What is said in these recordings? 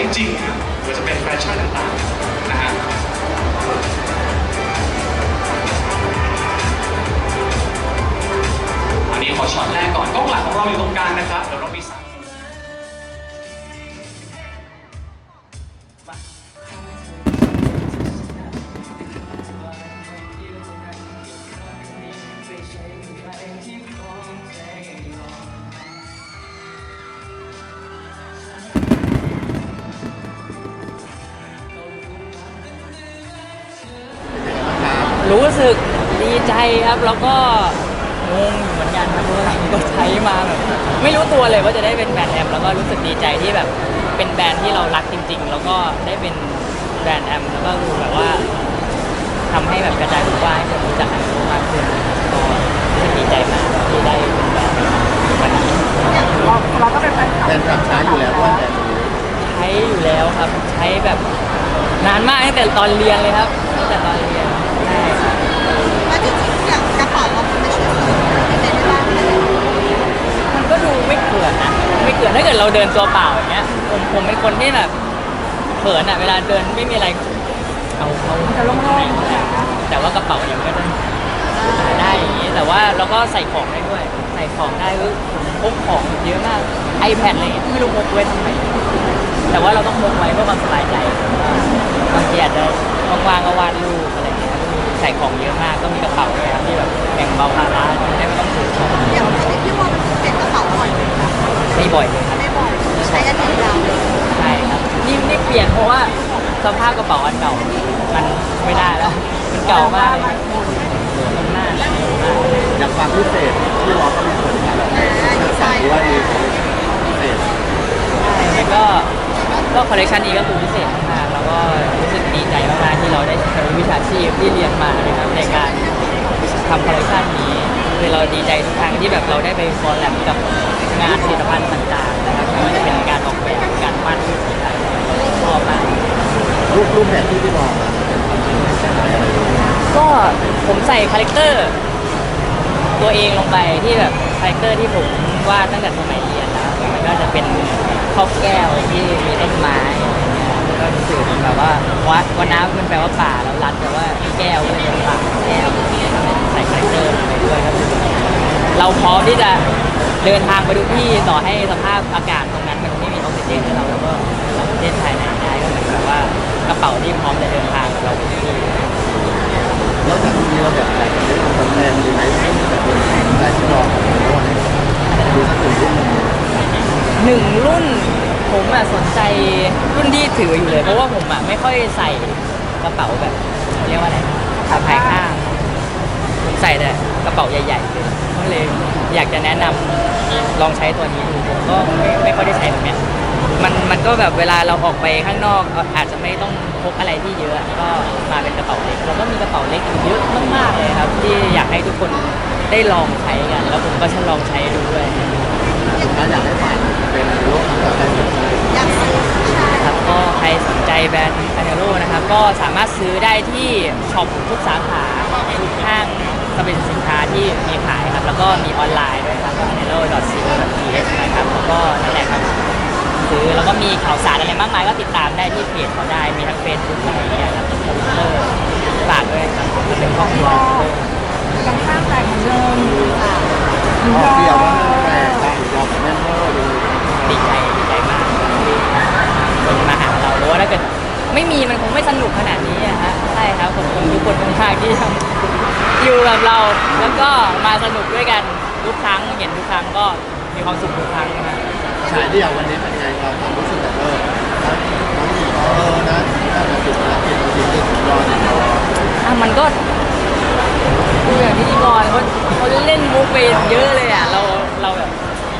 ช้จริงนะหรือจะเป็นแฟชั่นต่างๆนะฮะอันนี้ขอช็อตแรกก่อนกล้องหลังของเราอยู่ตรงกลางนะครับเดี๋ยวเรามี ใจครับแล้วก็งงอยู่เหมือนกันครับเพราะว่าก็ใช้มาแบบไม่รู้ตัวเลยว่าจะได้เป็นแบรนด์แอมแล้วก็รู้สึกดีใจที่แบบเป็นแบรนด์ที่เรารักจริง ๆ แล้วก็ได้เป็นแบรนด์แอมแล้วก็รู้แบบว่าทำให้แบบกระจายรู้ว่าให้คนรู้จักแอมมากขึ้นก็รู้สึกดีใจมากที่ได้เป็นแบรนด์วันนี้เราเราก็เป็นแฟนคลับเป็นแบบช้าอยู่แล้วด้วยแต่ใช้อยู่แล้วครับใช้แบบนานมากตั้งแต่ตอนเรียนเลยครับตั้งแต่ตอนเรียนใช่ครับ แมันก็ดูไม่เขินนะไม่เขินถ้าเกิดเราเดินตัวเปล่าอย่างเงี้ย ผมผมเป็นคนที่แบบเขินอะเวลาเดินไม่มีอะไรเอาเขาจะลงๆแต่ว่ากระเป๋าเนี่ยมันก็จะได้อย่างนี้แต่ว่าเราก็ใส่ของได้ด้วย ใส่ของได้ก็พกของเยอะมาก iPad อะไรเงี้ยไม่รู้พกไว้ทำไมแต่ว่าเราต้องพกไว้เพื่อความสบายใจบางทีอาจจะว่างๆก็วาดรูปอะไรเงี้ยใส่ของเยอะมากก็มีกระเป๋าด้วยครับที่แบบแบ่งเบาภาระได้ไม่ต้องถือของ ไม่บ่อยเลยครับไม่บ่อยใช้กันอยู่แล้วเลยใช่ครับนี่นี่เปลี่ยนเพราะว่าสภาพกระเป๋าอันเก่า มันไม่ได้แล้ว มันเก่ามากเลยมันหน้าอย่างความพิเศษที่เราก็มีส่วนในการแบบอ่าดีไซสั่งน์ด้วยมีพิเศษแล้วก็ก็คอลเลคชันนี้ก็คือพิเศษมากแล้วก็รู้สึกดีใจมากๆที่เราได้ใช้วิชาชีพที่เรียนมานะครับในการทำคอลเลคชันนี้ คือเราดีใจทุกครั้งที่แบบเราได้ไปคอลแลบกับงานผลิตภัณฑ์ต่างๆนะครับไม่ว่าจะเป็นการออกแบบการวาดรูปต่างๆชอบมากรูปรูปแบบที่พี่บอกอะก็ผมใส่คาแรคเตอร์ตัวเองลงไปที่แบบคาแรคเตอร์ที่ผมวาดตั้งแต่สมัยเรียนแล้วมันก็จะเป็นข้าวแก้วที่มีต้นไม้อะไรเงี้ยแล้วก็สื่อถึงแบบว่าวัดวันน้ำมันแปลว่าป่าแล้วรัดแปลว่าแก้วก็เลยเป็นป่าแก้วใส่คาแรคเตอร์ลงไปด้วยก็คือ เราพร้อมที่จะเดินทางไปทุกที่ต่อให้สภาพอากาศตรงนั้นมันไม่มีออกซิเจนให้เราแล้วก็เราเดินภายในได้ก็เหมือนแบบว่ากระเป๋าที่พร้อมจะเดินทางเราไปทุกที่นอกจากที่เราแบบอะไรกันได้ทำคอนเทนต์หรือไหมแบบเป็นอะไรที่บอกของเราเนี่ยดูสักหนึ่งรูปหนึ่งรุ่นผมอะสนใจรุ่นที่ถืออยู่เลย เพราะว่าผมอะไม่ค่อยใส่กระเป๋าแบบเรียกว่าอะไรสะพายข้างผมใส่แต่กระเป๋าใหญ่ๆเลย เลยอยากจะแนะนำลองใช้ตัวนี้ดูผมก็ไม่ไม่ค่อยได้ใช้แบบเนี้ยมันมันก็แบบเวลาเราออกไปข้างนอกอาจจะไม่ต้องพกอะไรที่เยอะก็มาเป็นกระเป๋าเล็กแล้วก็มีกระเป๋าเล็กเยอะมากๆเลยครับ ที่อยากให้ทุกคนได้ลองใช้กัน แล้วผมก็จะลองใช้ดูด้วย ถ้าอยากให้ฝากเป็นโลกของเราได้ไหมอยากซื้อใช่ครับก็ใครสนใจแบรนด์คาเนโร่นะครับ ก็สามารถซื้อได้ที่ช็อปทุกสาขาทุกห้าง สรรพสินค้าที่มีขายครับ แล้วก็มีออนไลน์ด้วยครับ c a n e l o c o t h นะครับ แล้วก็นั่นแหละครับซื้อแล้วก็มีข่าวสารอะไรมากมายก็ติดตามได้ที่เพจเขาได้ มีทั้งเฟซบุ๊กอะไรอย่างเงี้ยครับทวิตเตอร์ฝากด้วยครับเป็นครอบครัวยังข้างแต่งเหมือนเดิมค่ะออกเดียวว่าแต่ได้ยอมแม่นเวอร์เลยดีใจดีใจมากที่คนมาหาเราเพราะว่าถ้าเกิดไม่มีมันคงไม่สนุกขนาดนี้อะฮะใช่ครับผมคงทุกคนมากๆที่ยัง อยู่กับเรา แล้วก็มาสนุกด้วยกันทุกครั้งเห็นทุกครั้งก็มีความสุขทุกครั้งนะฮะฉายเดียววันนี้เป็นไงเราความรู้สึกแบบเออน้องหญิงเออนะน่าจะติดภารกิจจริงๆสุดยอดเลยอะมันก็คืออย่างที่กรเขาเขาเล่นมุกไปเยอะเลยอะเราเราแบบ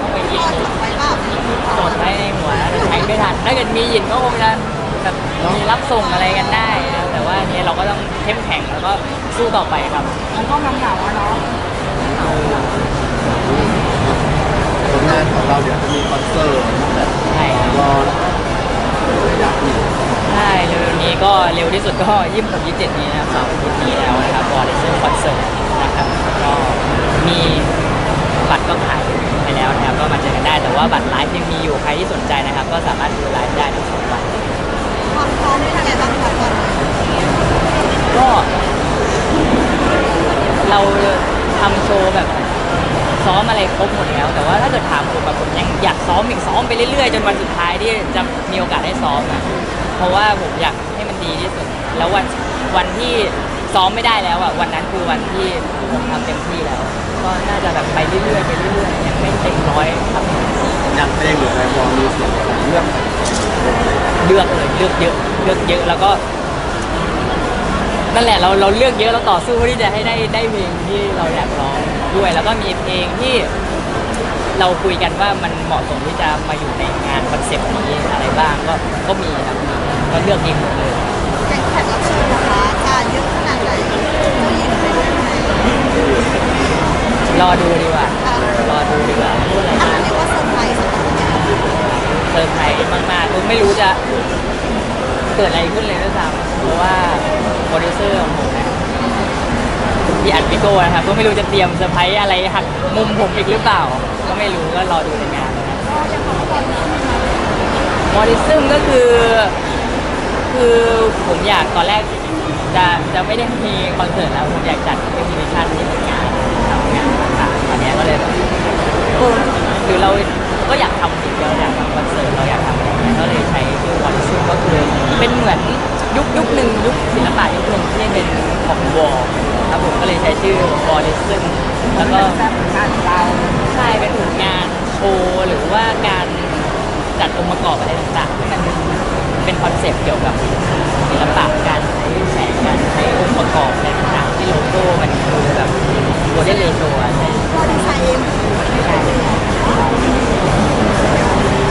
ต้องไปยิงก็จดไว้ว่าจดไว้ในหัวแต่ใช้ไม่ทันถ้าเกิดมีหยินก็คงจะแบบมีรับส่งอะไรกันได้นะ แต่ว่าเนี่ยเราก็ต้องเข้มแข็งแล้วก็สู้ต่อไปครับ มันก็มันเหงาอะเนาะผลงานของเราเดี๋ยวจะมีคอนเสิร์ตแบบใช่ครับรอแล้วอยากมีใช่เร็วๆนี้ก็เร็วที่สุดก็ยี่สิบหกยี่สิบเจ็ดนี้นะครับเสาร์อาทิตย์นี้แล้วนะครับบอร์ดเซอร์คอนเสิร์ตนะครับก็มีบัตรก็ขายไปแล้วนะครับก็มาเจอกันได้แต่ว่าบัตรไลฟ์ยังมีอยู่ใครที่สนใจนะครับ ก็สามารถดูไลฟ์ได้ทั้งสองวัน ความพร้อมเป็นยังไงบ้างคะตอนนี้ ก็เราทำโชว์แบบซ้อมอะไรครบหมดแล้ว แต่ว่าถ้าเกิดถามผมแบบผมยังอยากซ้อมอีกซ้อมไปเรื่อยๆ จนวันสุดท้ายที่จะมีโอกาสได้ซ้อมอะเพราะว่าผมอยากให้มันดีที่สุด แล้ววันวันที่ซ้อมไม่ได้แล้วอะวันนั้นคือวันที่ผมทำเต็มที่แล้ว ก็น่าจะแบบไปเรื่อยๆไปเรื่อยๆยังไม่เต็มร้อยครับอยากเพลงหรืออะไรพอมีเสียงของเรื่องเลือกเลยเลือกเยอะเลือกเยอะแล้วก็ นั่นแหละเราเราเลือกเยอะเราต่อสู้เพื่อที่จะให้ได้ได้เพลงที่เราอยากร้องด้วย แล้วก็มีเพลงที่เราคุยกันว่ามันเหมาะสมที่จะมาอยู่ในงานคอนเซ็ปต์นี้อะไรบ้างก็ก็มีครับมีก็เลือกเองหมดเลยแข่งขันรับเชิญนะคะจะเยอะขนาดไหนเจ้าหญิงไปด้วยไหมรอดูดีกว่าอะรอดูดีกว่าพูดอะไรอันมากนี้เรียกว่าเซอร์ไพรส์สำหรับคนนี้เซอร์ไพรส์มากๆคือไม่รู้จะ เกิดอะไรขึ้นเลยด้วยซ้ำเพราะว่าโปรดิวเซอร์ของผมเนี่ยพี่อัดพี่โก้นะครับก็ไม่รู้จะเตรียมเซอร์ไพรส์อะไรหักมุมผมอีกหรือเปล่า ก็ไม่รู้ก็รอดูในงานนะครับมอดิซึมก็คือ คือผมอยากตอนแรกจะจะไม่ได้มีคอนเสิร์ตแล้วผมอยากจัดเอ็กซิบิชันที่เป็นงานทำงานต่างๆตอนนี้ก็เลยแบบเออหรือเราก็อยากทำอีกเราอยากทำคอนเสิร์ตเราอยากทำ ก็เลยใช้ชื่อมอดิซึมก็คือเป็นเหมือนยุคยุคหนึ่งยุคศิลปะยุคหนึ่งที่เป็นของวอลครับผมก็เลยใช้ชื่อวอลดิซึมแล้วก็งานเราใช่เป็นผลงานโชว์หรือว่าการจัดองค์ประกอบอะไรต่างๆที่มันเป็นคอนเซปต์เกี่ยวกับศิลปะการใช้แสงการใช้องค์ประกอบอะไรต่างๆที่โลโก้มันคือแบบโมเดลเลโชอะใช่ก็ดีไซน์เองใช่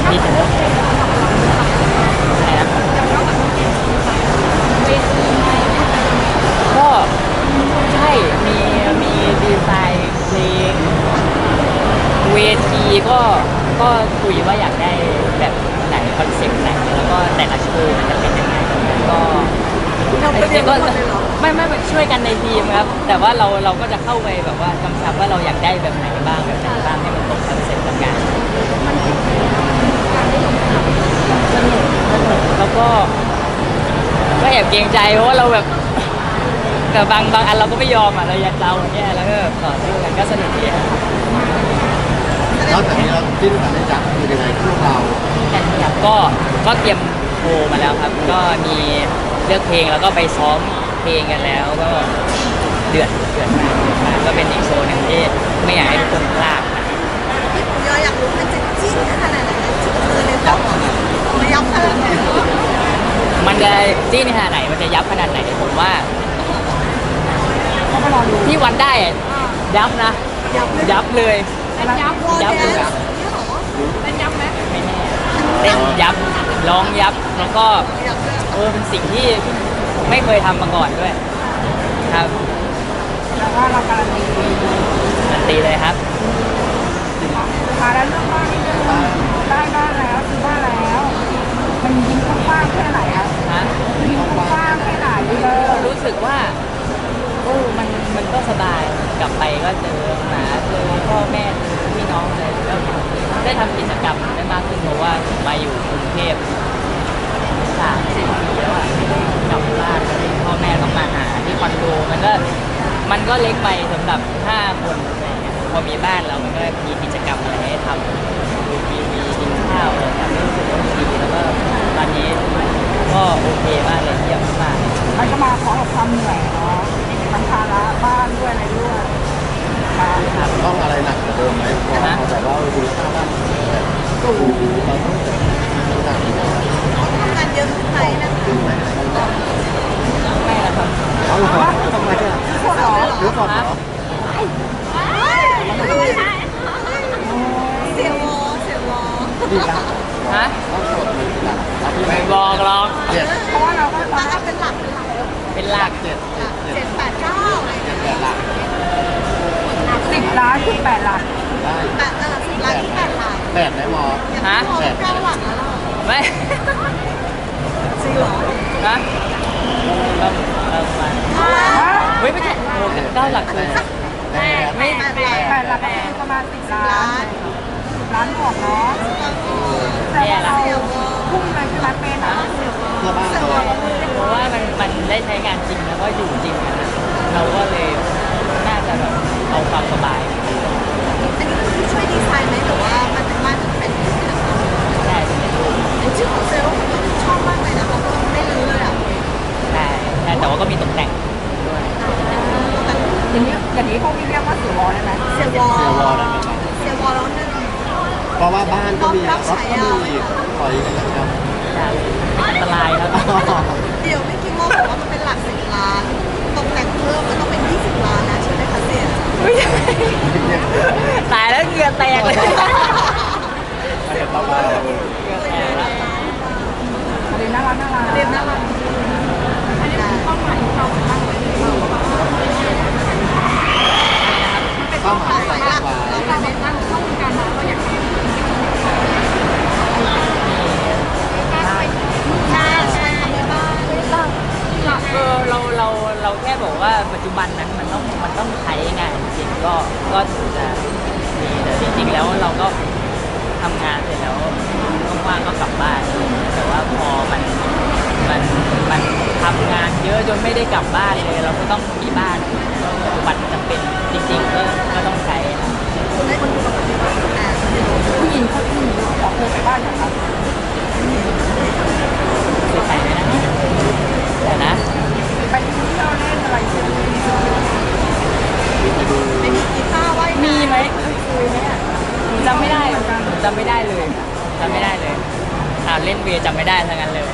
นี่ถึงอะไรนะก็ใช่มีมีดีไซน์เพลง เวทีก็ก็คุยว่าอยากได้แบบไหนคอนเซ็ปต์ไหนแล้วก็แต่ละโชว์มันจะเป็นยังไงก็ เราไปเรียน ก็ รู้เลยเหรอ ไม่ไม่ไม่ช่วยกันในทีมครับ แต่ว่า เราเราก็จะเข้าไปแบบว่ากำชับว่าเราอยากได้แบบไหนบ้างแบบไหนบ้างให้มันตรงคอนเซ็ปต์กับงานสนุกสนุกแล้วก็ก็แอบเกรงใจเพราะว่าเราแบบแต่บางบางอันเราก็ไม่ยอมอะเราอยากเราอย่างเงี้ยแล้วก็แบบต่อสู้กันก็สนุกดีครับนอกจากนี้เราจิ้นกันได้จักคือยังไงพวกเราครับก็ก็เตรียมโชว์มาแล้วครับ ก็มีเลือกเพลงแล้วก็ไปซ้อมเพลงกันแล้ว ก็ เดือดเดือดมากเดือดมากก็เป็นอีกโชว์หนึ่งที่ไม่อยากให้ทุกคนพลาดนะที่ผมอยากรู้มันจะจิ้นขนาดไหนจิ้นคือเลยต้องยับขนาดไหนมันจะจี้ในขนาดไหนมันจะยับขนาดไหนผมว่าที่วันได้อะยับนะ ยับเลยยับเลยยับวอลยับแดเลยนซ์นี่หรอเป็นยับไหมไม่แน่เต้นยับร้องยับแล้วก็ยับเลยเออเป็นสิ่งที่ไม่เคยทำมาก่อนด้วย ครับ แต่ว่าเราการันตีการันตีเลยครับ มาแล้วเรื่องบ้านนี่คือได้บ้านแล้วซื้อบ้านแล้ว มันยิ้มกว้างแค่ไหนอะฮะ ยิ้มกว้างแค่ไหนเลยรู้สึกว่าโอ้มันมันก็สบายกลับไปก็เจอหมาเจอพ่อแม่เจอพี่น้องอะไรก็ได้ทำกิจกรรมได้มากขึ้นเพราะว่าผมมาอยู่กรุงเทพสามสี่ปีแล้วอะไม่ได้กลับบ้านไม่ได้พ่อแม่ต้องมาหาที่คอนโดมันก็ มันก็เล็กไปสำหรับห้าคนอะไรเงี้ยพอมีบ้านแล้วมันก็มีกิจกรรมอะไรให้ทำดูทีวีกินข้าวอะไรแบบนี้รู้สึกว่าดีแล้วก็ตอนนี้ก็โอเคมากเลยเยี่ยมมากมันก็มาพร้อมกับความเหนื่อยเนาะทั้งภาระบ้านด้วยอะไรด้วยครับ ต้องอะไรหนักกว่าเดิมไหมพอเราแบบว่าดูค่าบ้านแบบสูงเราต้องแบบหนัก ทำงานเยอะขึ้นไหมนะคะ เอาเหรอทำไมอะพวกเราเหรหรืออสดเหรอเสียวอเสียวอดีละฮะต้องสดดีละเอาที่ไหนไม่บอกหรอกเจ็ดเพราะว่าเราก็ตอนแรกเป็นหลักเป็นหลักเป็นหลักเจ็ดเจ็ดเจ็เจ็ดดแปดเก้าอะไรเจ็ดแปดหลักสิบล้านคือแปดหลักได้แปดเออสิบล้านคือแปดหลักแปดไหมหมอฮะพอเก้าหลักแล้วเราไม่จริงเหรอฮะ เราเฮ้ยไม่ใช่เก้าหลักคือแปดไม่แปดหลักแปดหลักประมาณสิบล้านล้านบวกเนาะแต่ว่าเราพุ่งเลยใช่ไหมเป็นอะเพื่อบ้านเราเพราะว่ามันมันได้ใช้งานจริงแล้วก็อยู่จริงนะเราก็เลยน่าจะแบบเอาความสบายอันนี้คือช่วยดีไซน์ไหมหรือว่ามันเป็นบ้านที่เป็นแบบได้เป็นรูปเป็นชื่อของเซลล์ชอบมากเลยนะคะไม่รู้เลย อะได้ได้แต่ว่าก็มีตกแต่งด้วยอย่างนี้อย่างนี้พวกนี้เรียกว่าเสือวอลได้ไหมเซลวอลเสียวอลได้ไหมครับเซลวอลแล้วหนึ่งเพราะว่าบ้านก็มีรถก็มีถอยกันนะครับใช่เป็นอันตรายครับเดี๋ยวไม่คิดว่าบอกว่ามันเป็นหลักสิบล้านตกแต่งเพิ่มมันต้องเป็น20ล้านนะใช่ไหมคะเสียตายแล้วเหงื่อแตกเลยมันจะต้องมาเหงื่อแตกแล้วเรียนน่ารักน่ารักเรียนน่ารัก เป้าหม ยไปบ้านอย่างไรเคยไปไหมนะเดี๋ยวนะไปเที่ยวเล่นอะไรเชียงใหม่ไม่มีกีตาร์ไว้มีไหมเคยไหมอะผมจำไม่ได้ผมจำไม่ได้เลยจำไม่ได้เลยอ่าเล่นเวย์จำไม่ได้ทั้งนั้นเลย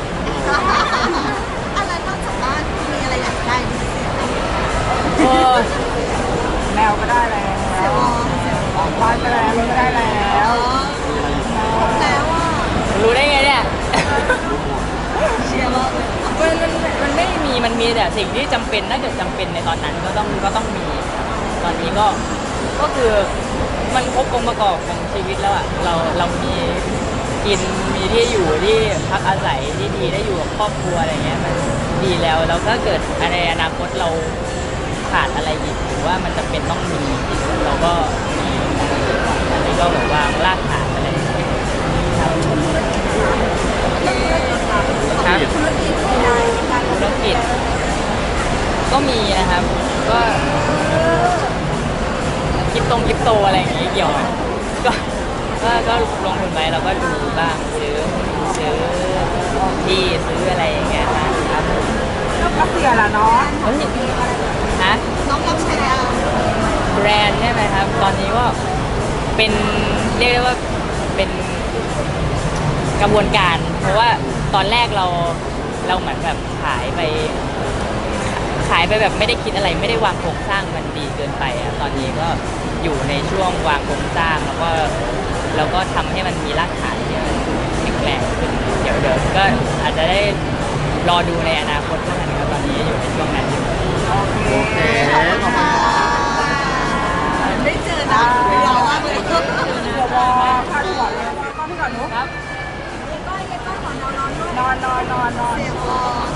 แต่สิ่งที่จำเป็นถ้าเกิดจำเป็นในตอนนั้นก็ต้องก็ต้องมีครับตอนนี้ก็ก็คือมันครบองค์ประกอบของชีวิตแล้วอะเราเรามีกินมีที่อยู่ที่พักอาศัยที่ดีได้อยู่กับครอบครัวอะไรเงี้ยมันดีแล้วแล้วถ้าเกิดในอนาคตเราขาดอะไรอีกหรือว่ามันจำเป็นต้องมีอีกเราก็มีอันนี้ก็แบบวางรากฐานอะไรอย่างเงี้ยครับครับธุรกิจใดๆการธุรกิจ ก็มีนะครับ ก็คริปตงคริปโตอะไรอย่างงี้เกี่ยวไหมก็ก็ก็ลงทุนไปเราก็ดูบ้างซื้อซื้อที่ซื้ออะไรอย่างเงี้ยนะครับแล้วก็เสียละเนาะเฮ้ยฮะน้องรับใช้อะแบรนด์ใช่ไหมครับ ตอนนี้ก็เป็นเรียกได้ว่าเป็นกระบวนการ เพราะว่าตอนแรกเราเราเหมือนแบบขายไป ขายไปแบบไม่ได้คิดอะไรไม่ได้วางโครงสร้างมันดีเกินไปอะตอนนี้ก็อยู่ในช่วงวางโครงสร้างแล้วก็แล้วก็ทำให้มันมีรากฐานที่มันแข็งแรงขึ้นเดี๋ยวเดี๋ยวก็อาจจะได้รอดูในอนาคตเท่านั้นครับตอนนี้อยู่ในช่วงนั้นอยู่โอเคขอบคุณครับได้เจอนะยาวมากเลยเสือวอลพาดหัวเลยก็พี่ก่อนนุ๊กครับนอนนอนนอนนอนเสียงวอชอบกว่าโอ้ย